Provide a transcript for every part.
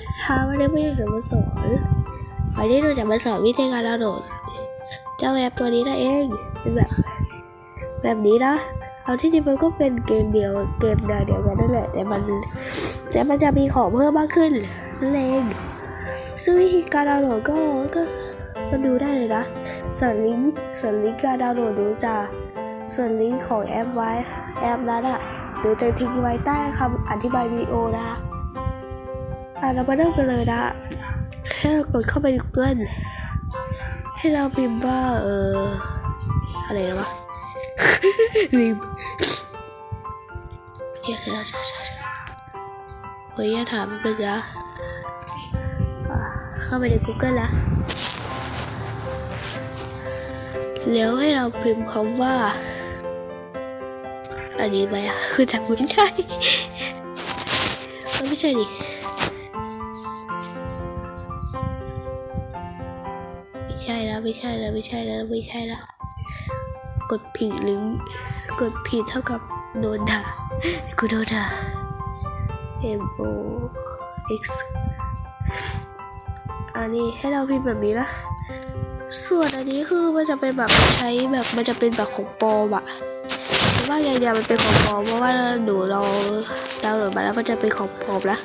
นะคะวันนี้พี่จะมาสอนวันนี้เราจะมาสอนวิธีการดาวน์โหลด เจ้าแอปตัวนี้นั่นเองเป็นแบบแบบนี้นะเอาที่จริงมันก็เป็นเกมเดียวเกมแนวเดียวกันนั่นแหละแต่มันแต่มันจะมีของเพิ่มมากขึ้นนั่นเองซึ่งวิธีการดาวน์โหลดก็ก็ก็ดูได้เลยนะส่วนลิงก์ส่วนลิงก์การดาวน์โหลดดูจะส่วนลิงก์ของแอปไว้แอปนั้นอะเดี๋ยวจะทิ้งไว้ใต้คำอธิบายวิดีโอนะอะ เรามาเริ่มกันเลยนะ ให้เรากดเข้าไป Google ให้เราพิมพ์ว่าเอออะไรนะวะลืมเดี๋ยวเดี๋ยวเดี๋ยวเดี๋ยถามหนึ่งนะอะเข้าไปใน Google ละแล้วให้เราพิมพ์คำว่า อันนี้ไหมอะคือจำไม่ได้เออไม่ใช่ดิ ไม่ใช่แล้วไม่ใช่แล้วไม่ใช่แล้วกดผิดหรือกดผิดเท่ากับโดนด่ากูโดนด่า M O X อันนี้ให้เราพิมพ์แบบนี้นะ ส่วนอันนี้คือมันจะเป็นแบบใช้แบบมันจะเป็นแบบของปอมอะแต่ว่าอย่างเดียวมันเป็นของปลอมเพราะว่าหนูเราดาวน์โหลดมาแล้วมันจะเป็นของปลอมนะ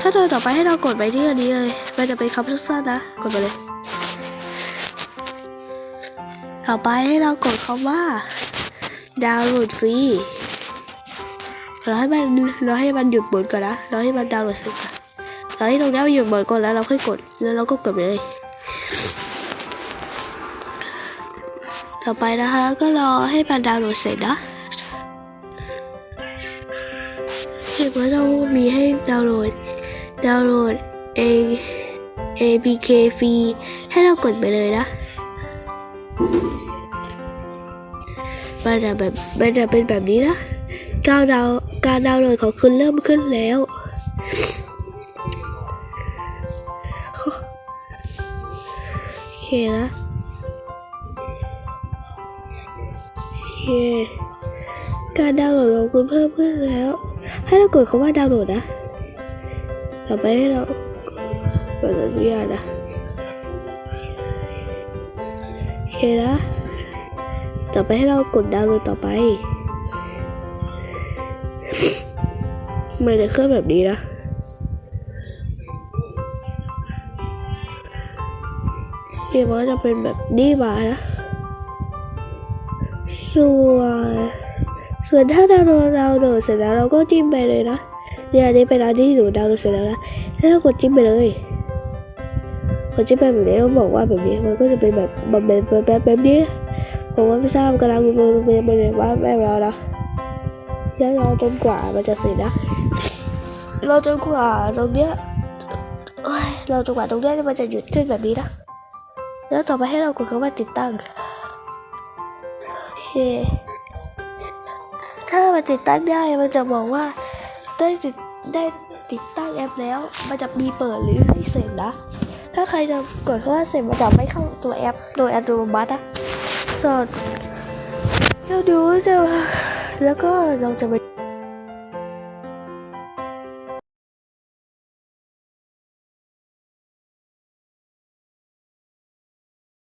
ถ้าเธอต่อไปให้เรากดไปที่อันนี้เลย มันจะเป็นคำสั้นๆนะ กดไปเลย ต่อไปให้เรากดคำว่า ดาวน์โหลดฟรีเราให้มันเราให้มันหยุดหมุนก่อนนะเราให้มันดาวน์โหลดเสร็จก่อนเราให้ตรงนี้มันหยุดหมุนก่อนแล้วเราค่อยกดแล้วเราก็กดไปเลย ต่อไปนะคะก็รอให้มันดาวน์โหลดเสร็จนะเห็นว่าเรามีให้ดาวน์โหลดดาวน์โหลด A APK ฟรีให้เรากดไปเลยนะ มันจะแบบมันจะเป็นแบบนี้นะการดาวการดาวน์โหลดของคุณเริ่มขึ้นแล้วโอเคนะโอเคการดาวน์โหลดของคุณเพิ่มขึ้นแล้ว ให้เรากดคำว่าดาวน์โหลดนะต่อไปให้เรากดอนุญาตนะโอเคนะ ต่อไปให้เรากดดาวน์โหลดต่อไป มันจะเคลื่อนแบบนี้นะเดี๋ยวมันจะเป็นแบบนี้มานะ ส่วนส่วนถ้าดาวน์โหลดดาวน์โหลดเสร็จแล้วเราก็จิ้มไปเลยนะเนี่ยอันนี้เป็นอันที่หนูดาวน์โหลดเสร็จแล้วนะแล้วเรากดจิ้มไปเลยกดจิ้มไปแบบนี้ต้องบอกว่าแบบนี้มันก็จะเป็นแบบแบบแบบแบบแบบนี้ ผมว่าไม่ทราบกำลังมือมือมือว่าแม่เรานะแล้วรอจนกว่ามันจะเสร็จนะเรอจนกว่าตรงเนี้ยเอ้ยรอจนกว่าตรงเนี้ยมันจะหยุดขึ้นแบบนี้นะแล้วต่อไปให้เรากดคำว่าติดตั้งโอเคถ้ามันติดตั้งได้มันจะบอกว่าได้ติดได้ติดตั้งแอปแล้ว มันจะมีเปิดหรือให้เสร็จนะ ถ้าใครจะกดเข้าว่าเสร็จมันจะไม่เข้าตัวแอปตัวแอปอัตโนมัตินะสอดเราดูจะแล้วก็เราจะไป